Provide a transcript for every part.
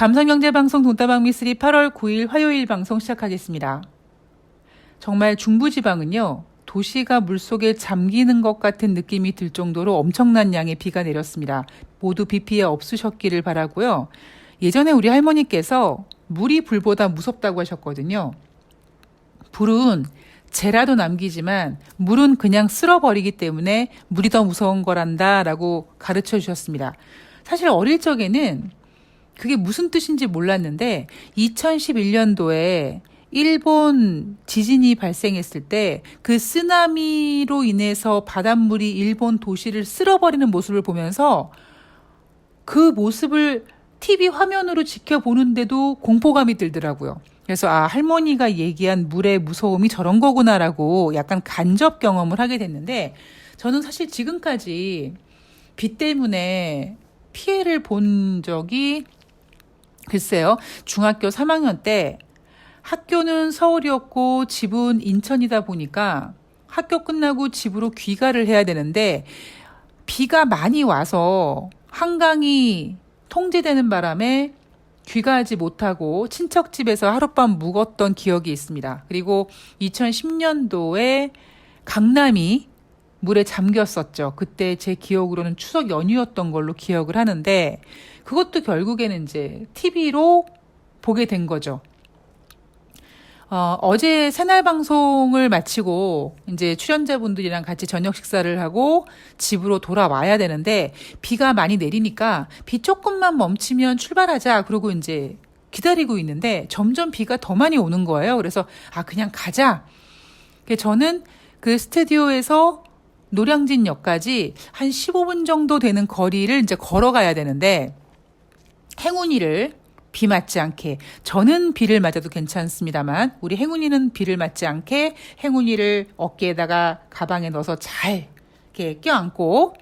감성경제방송 돈다방 미스리 8월 9일 화요일 방송 시작하겠습니다. 정말 중부지방은요, 도시가 물속에 잠기는 것 같은 느낌이 들 정도로 엄청난 양의 비가 내렸습니다. 모두 비 피해 없으셨기를 바라고요. 예전에 우리 할머니께서 물이 불보다 무섭다고 하셨거든요. 불은 재라도 남기지만 물은 그냥 쓸어버리기 때문에 물이 더 무서운 거란다 라고 가르쳐 주셨습니다. 사실 어릴 적에는 그게 무슨 뜻인지 몰랐는데 2011년도에 일본 지진이 발생했을 때 그 쓰나미로 인해서 바닷물이 일본 도시를 쓸어버리는 모습을 보면서 그 모습을 TV 화면으로 지켜보는데도 공포감이 들더라고요. 그래서 아 할머니가 얘기한 물의 무서움이 저런 거구나라고 약간 간접 경험을 하게 됐는데 저는 사실 지금까지 비 때문에 피해를 본 적이 글쎄요 중학교 3학년 때 학교는 서울이었고 집은 인천이다 보니까 학교 끝나고 집으로 귀가를 해야 되는데 비가 많이 와서 한강이 통제되는 바람에 귀가하지 못하고 친척 집에서 하룻밤 묵었던 기억이 있습니다. 그리고 2010년도에 강남이 물에 잠겼었죠. 그때 제 기억으로는 추석 연휴였던 걸로 기억을 하는데 그것도 결국에는 이제 TV로 보게 된 거죠. 어, 어제 새날 방송을 마치고 이제 출연자분들이랑 같이 저녁 식사를 하고 집으로 돌아와야 되는데 비가 많이 내리니까 비 조금만 멈추면 출발하자 그러고 이제 기다리고 있는데 점점 비가 더 많이 오는 거예요. 그래서 아 그냥 가자. 저는 그 스튜디오에서 노량진역까지 한 15분 정도 되는 거리를 이제 걸어가야 되는데 행운이를 비 맞지 않게 저는 비를 맞아도 괜찮습니다만 우리 행운이는 비를 맞지 않게 행운이를 어깨에다가 가방에 넣어서 잘 이렇게 껴안고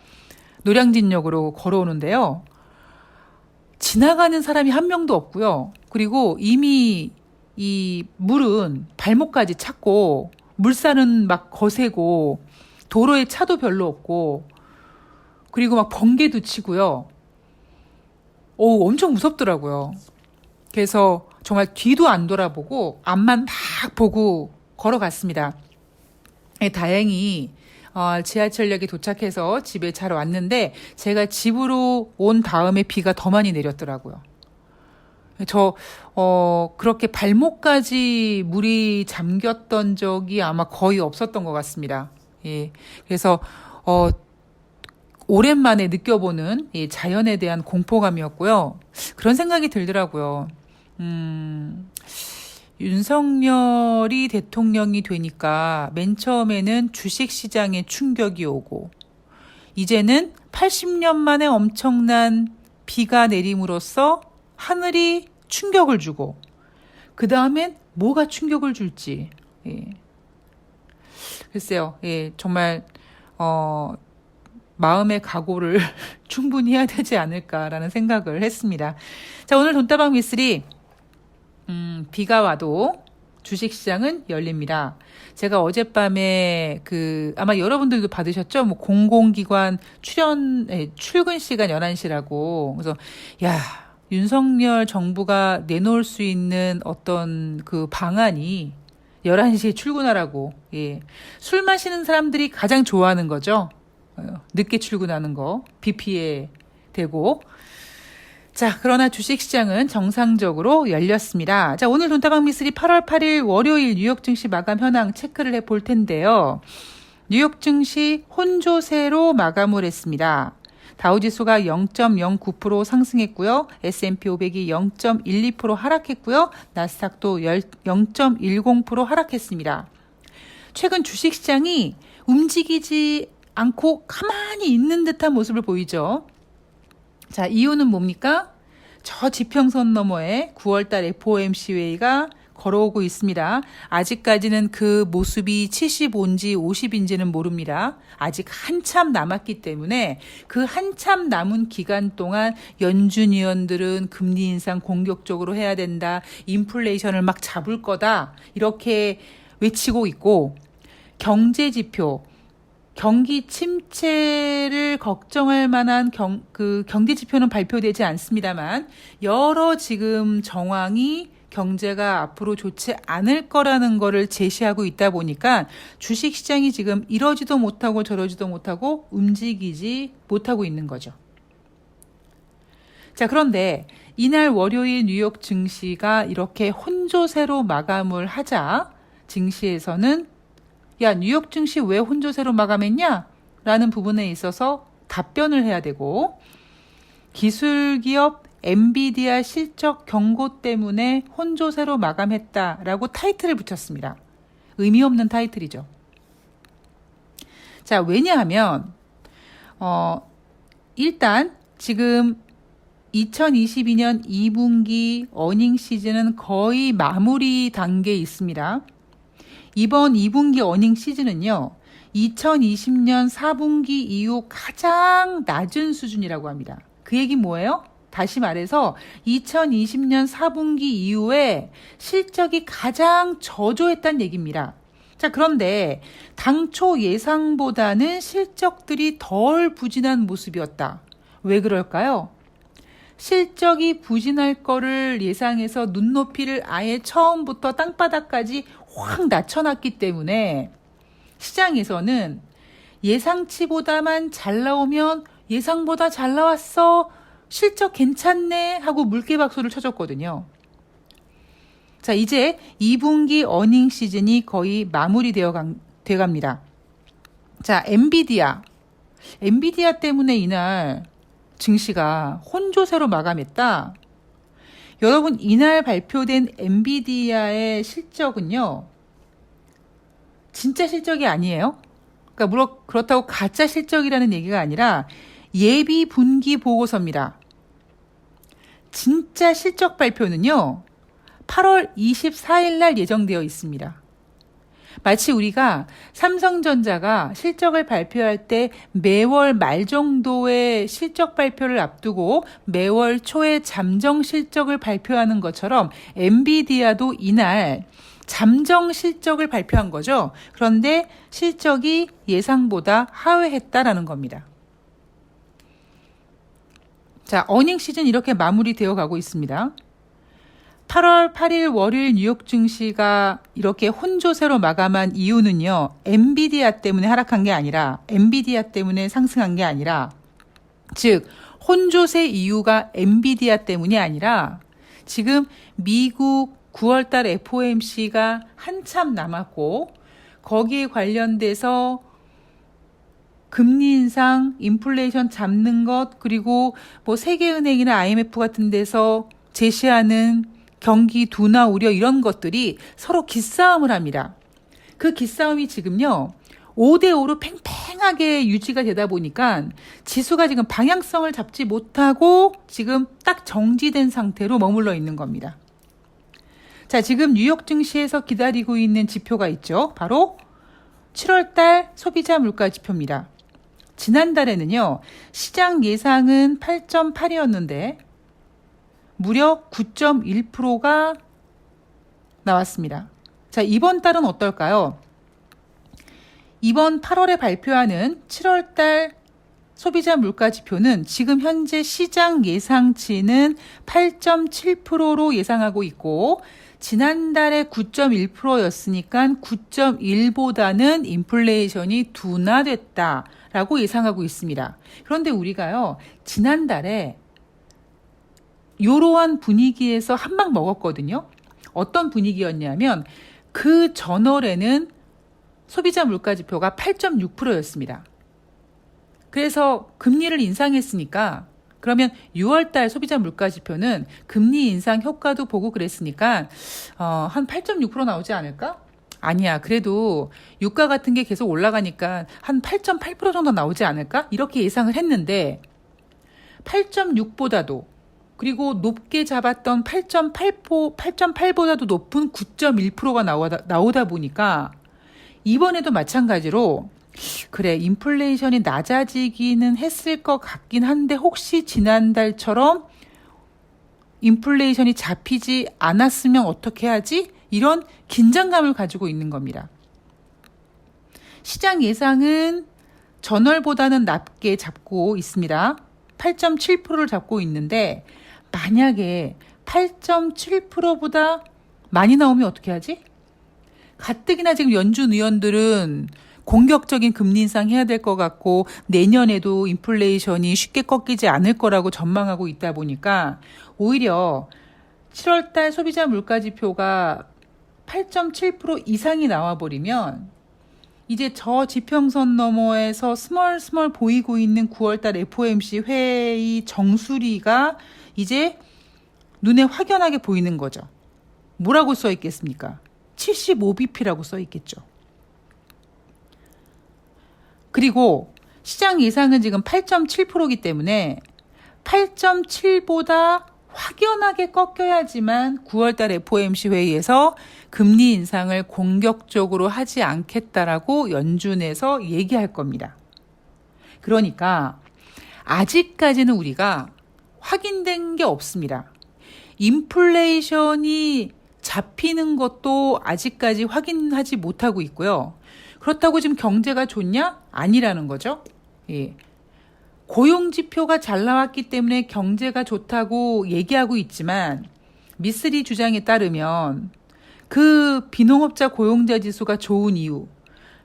노량진역으로 걸어오는데요. 지나가는 사람이 한 명도 없고요. 그리고 이미 이 물은 발목까지 찼고 물살은 막 거세고 도로에 차도 별로 없고 그리고 막 번개도 치고요. 오, 엄청 무섭더라고요. 그래서 정말 뒤도 안 돌아보고 앞만 막 보고 걸어갔습니다. 예, 다행히 어, 지하철역에 도착해서 집에 잘 왔는데 제가 집으로 온 다음에 비가 더 많이 내렸더라고요. 저, 어, 그렇게 발목까지 물이 잠겼던 적이 아마 거의 없었던 것 같습니다. 예. 그래서, 어, 오랜만에 느껴보는 이 자연에 대한 공포감이었고요. 그런 생각이 들더라고요. 음, 윤석열이 대통령이 되니까 맨 처음에는 주식 시장에 충격이 오고, 이제는 80년 만에 엄청난 비가 내림으로써 하늘이 충격을 주고, 그 다음엔 뭐가 충격을 줄지, 예. 글쎄요, 예, 정말, 어, 마음의 각오를 충분히 해야 되지 않을까라는 생각을 했습니다. 자, 오늘 돈다방 미스리, 음, 비가 와도 주식시장은 열립니다. 제가 어젯밤에 그, 아마 여러분들도 받으셨죠? 뭐, 공공기관 출연, 예, 출근 시간 11시라고. 그래서, 야, 윤석열 정부가 내놓을 수 있는 어떤 그 방안이 11시에 출근하라고. 예. 술 마시는 사람들이 가장 좋아하는 거죠. 어, 늦게 출근하는 거, 비 피해 되고. 자, 그러나 주식시장은 정상적으로 열렸습니다. 자, 오늘 돈다방 미스리 8월 8일 월요일 뉴욕 증시 마감 현황 체크를 해 볼 텐데요. 뉴욕 증시 혼조세로 마감을 했습니다. 다우지수가 0.09% 상승했고요. S&P 500이 0.12% 하락했고요. 나스닥도 0.10% 하락했습니다. 최근 주식시장이 움직이지 않고 가만히 있는 듯한 모습을 보이죠. 자, 이유는 뭡니까? 저 지평선 너머에 9월달 FOMC 회의가 걸어오고 있습니다. 아직까지는 그 모습이 75인지 50인지는 모릅니다. 아직 한참 남았기 때문에 그 한참 남은 기간 동안 연준 위원들은 금리 인상 공격적으로 해야 된다. 인플레이션을 막 잡을 거다. 이렇게 외치고 있고 경제 지표 경기 침체를 걱정할 만한 경, 그 경제 지표는 발표되지 않습니다만 여러 지금 정황이 경제가 앞으로 좋지 않을 거라는 거를 제시하고 있다 보니까 주식 시장이 지금 이러지도 못하고 저러지도 못하고 움직이지 못하고 있는 거죠. 자, 그런데 이날 월요일 뉴욕 증시가 이렇게 혼조세로 마감을 하자 증시에서는 야, 뉴욕 증시 왜 혼조세로 마감했냐? 라는 부분에 있어서 답변을 해야 되고 기술 기업 엔비디아 실적 경고 때문에 혼조세로 마감했다라고 타이틀을 붙였습니다. 의미 없는 타이틀이죠. 자, 왜냐하면 어 일단 지금 2022년 2분기 어닝 시즌은 거의 마무리 단계에 있습니다. 이번 2분기 어닝 시즌은요. 2020년 4분기 이후 가장 낮은 수준이라고 합니다. 그 얘기 뭐예요? 다시 말해서 2020년 4분기 이후에 실적이 가장 저조했다는 얘기입니다. 자, 그런데 당초 예상보다는 실적들이 덜 부진한 모습이었다. 왜 그럴까요? 실적이 부진할 거를 예상해서 눈높이를 아예 처음부터 땅바닥까지 확 낮춰놨기 때문에 시장에서는 예상치보다만 잘 나오면 예상보다 잘 나왔어. 실적 괜찮네. 하고 물개박수를 쳐줬거든요. 자, 이제 2분기 어닝 시즌이 거의 마무리되어 돼 갑니다. 자, 엔비디아. 엔비디아 때문에 이날 증시가 혼조세로 마감했다. 여러분, 이날 발표된 엔비디아의 실적은요, 진짜 실적이 아니에요. 그러니까 물론 그렇다고 가짜 실적이라는 얘기가 아니라 예비 분기 보고서입니다. 진짜 실적 발표는요, 8월 24일 날 예정되어 있습니다. 마치 우리가 삼성전자가 실적을 발표할 때 매월 말 정도의 실적 발표를 앞두고 매월 초에 잠정 실적을 발표하는 것처럼 엔비디아도 이날 잠정 실적을 발표한 거죠. 그런데 실적이 예상보다 하회했다라는 겁니다. 자, 어닝 시즌 이렇게 마무리되어 가고 있습니다. 8월 8일 월요일 뉴욕 증시가 이렇게 혼조세로 마감한 이유는요. 엔비디아 때문에 하락한 게 아니라 엔비디아 때문에 상승한 게 아니라 즉 혼조세 이유가 엔비디아 때문이 아니라 지금 미국 9월 달 FOMC가 한참 남았고 거기에 관련돼서 금리 인상, 인플레이션 잡는 것, 그리고 뭐 세계은행이나 IMF 같은 데서 제시하는 경기 둔화 우려 이런 것들이 서로 기싸움을 합니다. 그 기싸움이 지금요. 5대5로 팽팽하게 유지가 되다 보니까 지수가 지금 방향성을 잡지 못하고 지금 딱 정지된 상태로 머물러 있는 겁니다. 자, 지금 뉴욕 증시에서 기다리고 있는 지표가 있죠. 바로 7월달 소비자 물가 지표입니다. 지난달에는요, 시장 예상은 8.8이었는데, 무려 9.1%가 나왔습니다. 자, 이번 달은 어떨까요? 이번 8월에 발표하는 7월 달 소비자 물가 지표는 지금 현재 시장 예상치는 8.7%로 예상하고 있고 지난달에 9.1%였으니까 9.1보다는 인플레이션이 둔화됐다라고 예상하고 있습니다. 그런데 우리가요, 지난달에 이러한 분위기에서 한방 먹었거든요. 어떤 분위기였냐면 그 전월에는 소비자 물가 지표가 8.6%였습니다. 그래서 금리를 인상했으니까 그러면 6월 달 소비자 물가 지표는 금리 인상 효과도 보고 그랬으니까 어, 한 8.6% 나오지 않을까? 아니야. 그래도 유가 같은 게 계속 올라가니까 한 8.8% 정도 나오지 않을까? 이렇게 예상을 했는데 8.6보다도 그리고 높게 잡았던 8.8포, 8.8보다도 높은 9.1%가 나오다, 나오다 보니까 이번에도 마찬가지로 그래, 인플레이션이 낮아지기는 했을 것 같긴 한데 혹시 지난달처럼 인플레이션이 잡히지 않았으면 어떻게 하지? 이런 긴장감을 가지고 있는 겁니다. 시장 예상은 전월보다는 낮게 잡고 있습니다. 8.7%를 잡고 있는데 만약에 8.7%보다 많이 나오면 어떻게 하지? 가뜩이나 지금 연준 의원들은 공격적인 금리 인상 해야 될 것 같고 내년에도 인플레이션이 쉽게 꺾이지 않을 거라고 전망하고 있다 보니까 오히려 7월 달 소비자 물가 지표가 8.7% 이상이 나와 버리면 이제 저 지평선 너머에서 스멀 스멀 보이고 있는 9월 달 FOMC 회의 정수리가 이제 눈에 확연하게 보이는 거죠. 뭐라고 써 있겠습니까? 75bp라고 써 있겠죠. 그리고 시장 예상은 지금 8.7%이기 때문에 8.7보다 확연하게 꺾여야지만 9월 달 FOMC 회의에서 금리 인상을 공격적으로 하지 않겠다라고 연준에서 얘기할 겁니다. 그러니까 아직까지는 우리가 확인된 게 없습니다. 인플레이션이 잡히는 것도 아직까지 확인하지 못하고 있고요. 그렇다고 지금 경제가 좋냐? 아니라는 거죠. 예. 고용 지표가 잘 나왔기 때문에 경제가 좋다고 얘기하고 있지만 미쓰리 주장에 따르면 그 비농업자 고용자 지수가 좋은 이유,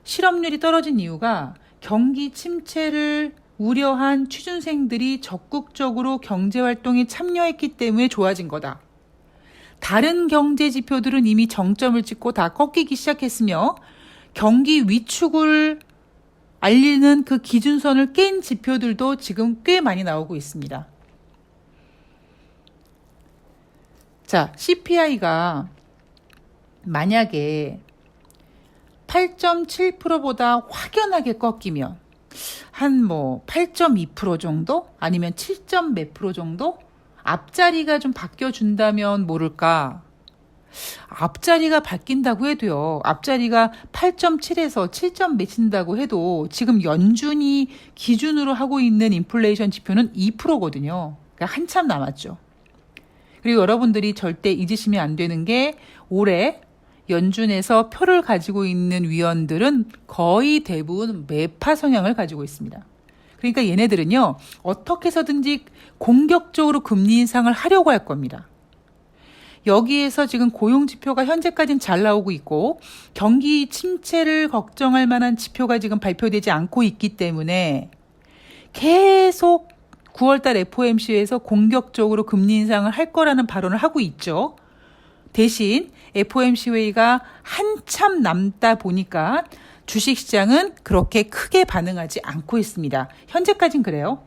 실업률이 떨어진 이유가 경기 침체를 우려한 취준생들이 적극적으로 경제 활동에 참여했기 때문에 좋아진 거다. 다른 경제 지표들은 이미 정점을 찍고 다 꺾이기 시작했으며 경기 위축을 알리는 그 기준선을 깬 지표들도 지금 꽤 많이 나오고 있습니다. 자, CPI가 만약에 8.7%보다 확연하게 꺾이면 한 뭐 8.2% 정도 아니면 7. 몇 프로 정도 앞자리가 좀 바뀌어 준다면 모를까 앞자리가 바뀐다고 해도요. 앞자리가 8.7에서 7점 맺힌다고 해도 지금 연준이 기준으로 하고 있는 인플레이션 지표는 2%거든요. 그러니까 한참 남았죠. 그리고 여러분들이 절대 잊으시면 안 되는 게 올해 연준에서 표를 가지고 있는 위원들은 거의 대부분 매파 성향을 가지고 있습니다. 그러니까 얘네들은요, 어떻게 해서든지 공격적으로 금리 인상을 하려고 할 겁니다. 여기에서 지금 고용 지표가 현재까지는 잘 나오고 있고 경기 침체를 걱정할 만한 지표가 지금 발표되지 않고 있기 때문에 계속 9월달 FOMC에서 공격적으로 금리 인상을 할 거라는 발언을 하고 있죠. 대신 FOMC 회의가 한참 남다 보니까 주식시장은 그렇게 크게 반응하지 않고 있습니다. 현재까진 그래요.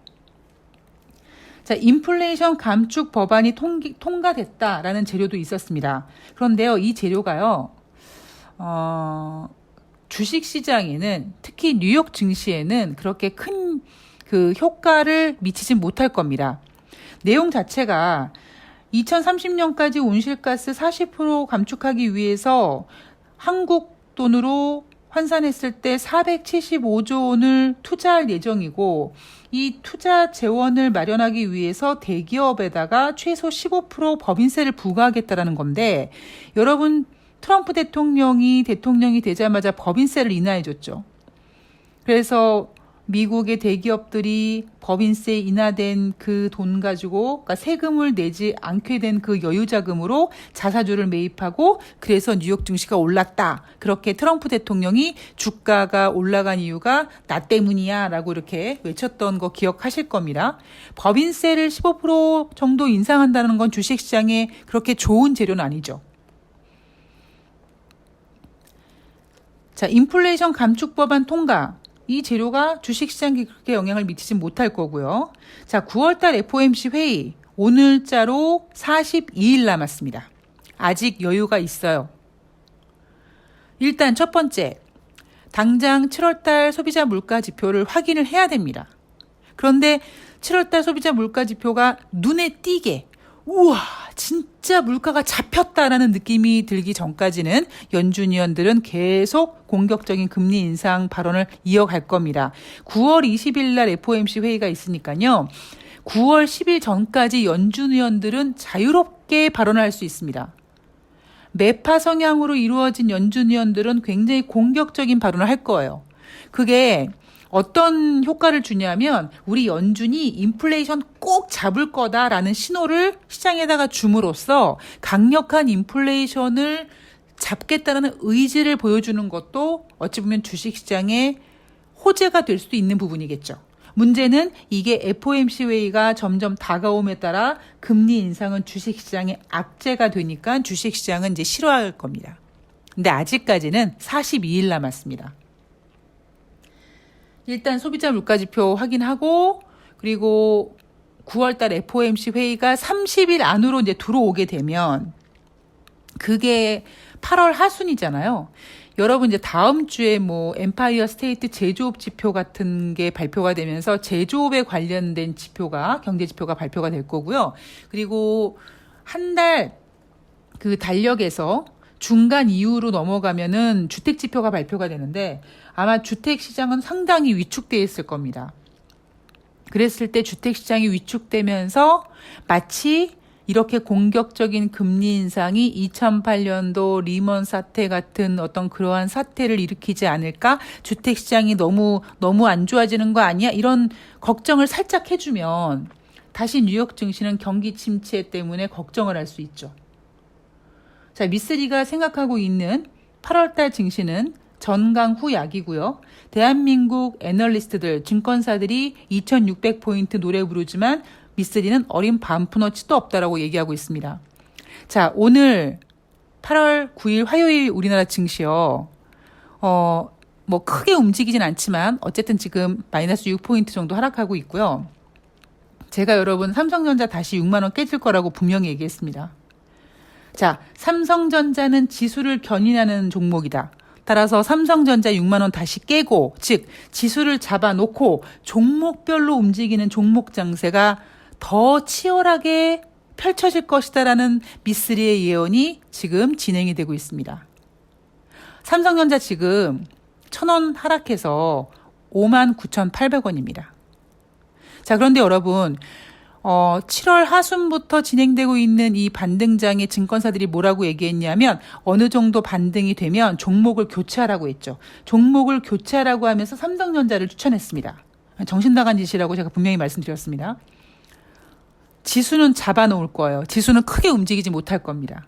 자, 인플레이션 감축 법안이 통기, 통과됐다라는 재료도 있었습니다. 그런데요, 이 재료가요, 어, 주식 시장에는 특히 뉴욕 증시에는 그렇게 큰 그 효과를 미치진 못할 겁니다. 내용 자체가 2030년까지 온실가스 40% 감축하기 위해서 한국 돈으로 환산했을 때 475조 원을 투자할 예정이고 이 투자 재원을 마련하기 위해서 대기업에다가 최소 15% 법인세를 부과하겠다라는 건데 여러분 트럼프 대통령이 대통령이 되자마자 법인세를 인하해 줬죠. 그래서 미국의 대기업들이 법인세 인하된 그 돈 가지고 그러니까 세금을 내지 않게 된 그 여유 자금으로 자사주를 매입하고 그래서 뉴욕 증시가 올랐다. 그렇게 트럼프 대통령이 주가가 올라간 이유가 나 때문이야라고 이렇게 외쳤던 거 기억하실 겁니다. 법인세를 15% 정도 인상한다는 건 주식 시장에 그렇게 좋은 재료는 아니죠. 자, 인플레이션 감축 법안 통과. 이 재료가 주식시장에 그렇게 영향을 미치지 못할 거고요. 자, 9월달 FOMC 회의 오늘자로 42일 남았습니다. 아직 여유가 있어요. 일단 첫 번째, 당장 7월달 소비자 물가 지표를 확인을 해야 됩니다. 그런데 7월달 소비자 물가 지표가 눈에 띄게 우와, 진짜 물가가 잡혔다라는 느낌이 들기 전까지는 연준 위원들은 계속 공격적인 금리 인상 발언을 이어갈 겁니다. 9월 20일 날 FOMC 회의가 있으니까요. 9월 10일 전까지 연준 위원들은 자유롭게 발언할 수 있습니다. 매파 성향으로 이루어진 연준 위원들은 굉장히 공격적인 발언을 할 거예요. 그게 어떤 효과를 주냐면 우리 연준이 인플레이션 꼭 잡을 거다라는 신호를 시장에다가 줌으로써 강력한 인플레이션을 잡겠다는 의지를 보여주는 것도 어찌 보면 주식시장의 호재가 될 수도 있는 부분이겠죠. 문제는 이게 FOMC 회의가 점점 다가옴에 따라 금리 인상은 주식시장의 악재가 되니까 주식시장은 이제 싫어할 겁니다. 근데 아직까지는 42일 남았습니다. 일단 소비자 물가지표 확인하고 그리고 9월달 FOMC 회의가 30일 안으로 이제 들어오게 되면 그게 8월 하순이잖아요. 여러분 이제 다음 주에 뭐 엠파이어 스테이트 제조업 지표 같은 게 발표가 되면서 제조업에 관련된 지표가 경제 지표가 발표가 될 거고요. 그리고 한 달 그 달력에서 중간 이후로 넘어가면은 주택 지표가 발표가 되는데 아마 주택 시장은 상당히 위축돼 있을 겁니다. 그랬을 때 주택 시장이 위축되면서 마치 이렇게 공격적인 금리 인상이 2008년도 리먼 사태 같은 어떤 그러한 사태를 일으키지 않을까? 주택 시장이 너무 너무 안 좋아지는 거 아니야? 이런 걱정을 살짝 해주면 다시 뉴욕 증시는 경기 침체 때문에 걱정을 할 수 있죠. 자, 미쓰리가 생각하고 있는 8월달 증시는 전강 후 약이고요. 대한민국 애널리스트들, 증권사들이 2600포인트 노래 부르지만 미쓰리는 어린 반푼어치도 없다라고 얘기하고 있습니다. 자, 오늘 8월 9일 화요일 우리나라 증시요. 어, 뭐 크게 움직이진 않지만 어쨌든 지금 마이너스 6포인트 정도 하락하고 있고요. 제가 여러분 삼성전자 다시 6만 원 깨질 거라고 분명히 얘기했습니다. 자, 삼성전자는 지수를 견인하는 종목이다. 따라서 삼성전자 6만 원 다시 깨고 즉 지수를 잡아놓고 종목별로 움직이는 종목 장세가 더 치열하게 펼쳐질 것이다라는 미쓰리의 예언이 지금 진행이 되고 있습니다. 삼성전자 지금 천 원 하락해서 5만 9,800원입니다. 자, 그런데 여러분, 어, 7월 하순부터 진행되고 있는 이 반등장에 증권사들이 뭐라고 얘기했냐면 어느 정도 반등이 되면 종목을 교체하라고 했죠. 종목을 교체하라고 하면서 삼성전자를 추천했습니다. 정신 나간 짓이라고 제가 분명히 말씀드렸습니다. 지수는 잡아놓을 거예요. 지수는 크게 움직이지 못할 겁니다.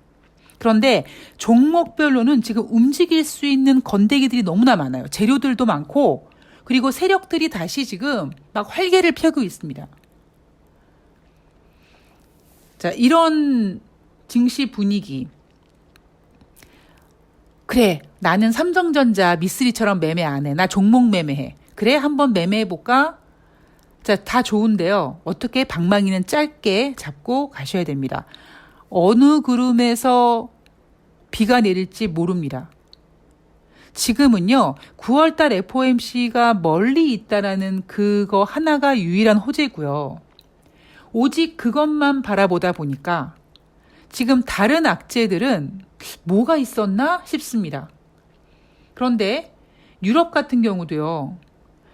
그런데 종목별로는 지금 움직일 수 있는 건데기들이 너무나 많아요. 재료들도 많고 그리고 세력들이 다시 지금 막 활개를 펴고 있습니다. 자, 이런 증시 분위기. 그래, 나는 삼성전자 미쓰리처럼 매매 안 해. 나 종목 매매해. 그래, 한번 매매해볼까? 자, 다 좋은데요. 어떻게 방망이는 짧게 잡고 가셔야 됩니다. 어느 그룹에서 비가 내릴지 모릅니다. 지금은요, 9월달 FOMC가 멀리 있다라는 그거 하나가 유일한 호재고요. 오직 그것만 바라보다 보니까 지금 다른 악재들은 뭐가 있었나 싶습니다. 그런데 유럽 같은 경우도요.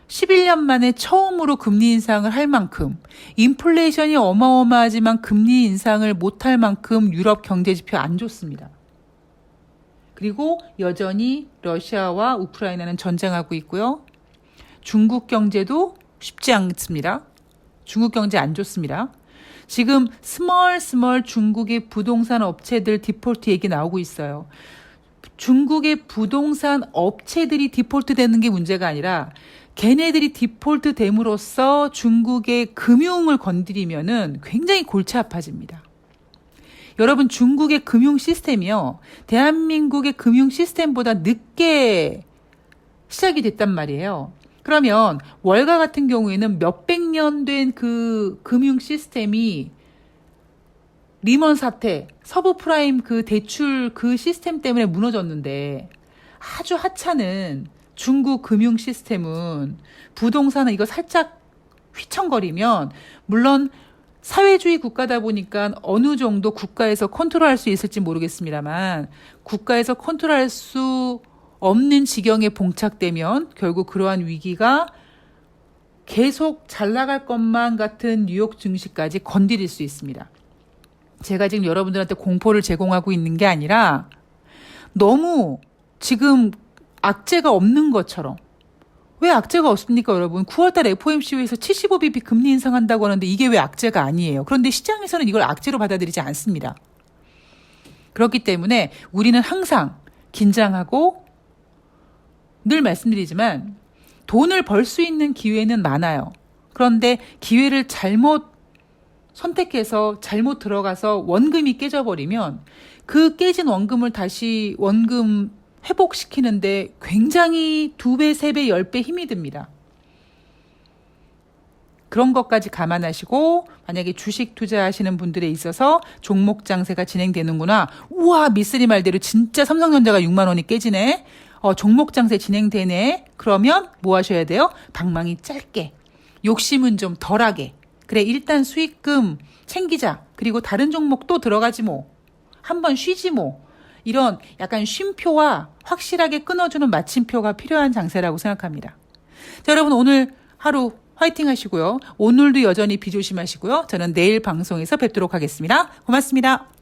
11년 만에 처음으로 금리 인상을 할 만큼 인플레이션이 어마어마하지만 금리 인상을 못할 만큼 유럽 경제 지표 안 좋습니다. 그리고 여전히 러시아와 우크라이나는 전쟁하고 있고요. 중국 경제도 쉽지 않습니다. 중국 경제 안 좋습니다. 지금 스멀 스멀 중국의 부동산 업체들 디폴트 얘기 나오고 있어요. 중국의 부동산 업체들이 디폴트 되는 게 문제가 아니라 걔네들이 디폴트 됨으로써 중국의 금융을 건드리면은 굉장히 골치 아파집니다. 여러분 중국의 금융 시스템이요. 대한민국의 금융 시스템보다 늦게 시작이 됐단 말이에요. 그러면 월가 같은 경우에는 몇백 년 된 그 금융 시스템이 리먼 사태, 서브 프라임 그 대출 그 시스템 때문에 무너졌는데 아주 하찮은 중국 금융 시스템은 부동산은 이거 살짝 휘청거리면 물론 사회주의 국가다 보니까 어느 정도 국가에서 컨트롤할 수 있을지 모르겠습니다만 국가에서 컨트롤할 수 없는 지경에 봉착되면 결국 그러한 위기가 계속 잘 나갈 것만 같은 뉴욕 증시까지 건드릴 수 있습니다. 제가 지금 여러분들한테 공포를 제공하고 있는 게 아니라 너무 지금 악재가 없는 것처럼 왜 악재가 없습니까, 여러분? 9월달 FOMC에서 75bp 금리 인상한다고 하는데 이게 왜 악재가 아니에요? 그런데 시장에서는 이걸 악재로 받아들이지 않습니다. 그렇기 때문에 우리는 항상 긴장하고 늘 말씀드리지만 돈을 벌 수 있는 기회는 많아요. 그런데 기회를 잘못 선택해서 잘못 들어가서 원금이 깨져버리면 그 깨진 원금을 다시 원금 회복시키는데 굉장히 두 배, 세 배, 열 배 힘이 듭니다. 그런 것까지 감안하시고 만약에 주식 투자하시는 분들에 있어서 종목 장세가 진행되는구나. 우와 미쓰리 말대로 진짜 삼성전자가 6만 원이 깨지네. 어, 종목 장세 진행되네. 그러면 뭐 하셔야 돼요? 방망이 짧게. 욕심은 좀 덜하게. 그래 일단 수익금 챙기자. 그리고 다른 종목 또 들어가지 뭐. 한번 쉬지 뭐. 이런 약간 쉼표와 확실하게 끊어주는 마침표가 필요한 장세라고 생각합니다. 자, 여러분 오늘 하루 화이팅 하시고요. 오늘도 여전히 비 조심하시고요. 저는 내일 방송에서 뵙도록 하겠습니다. 고맙습니다.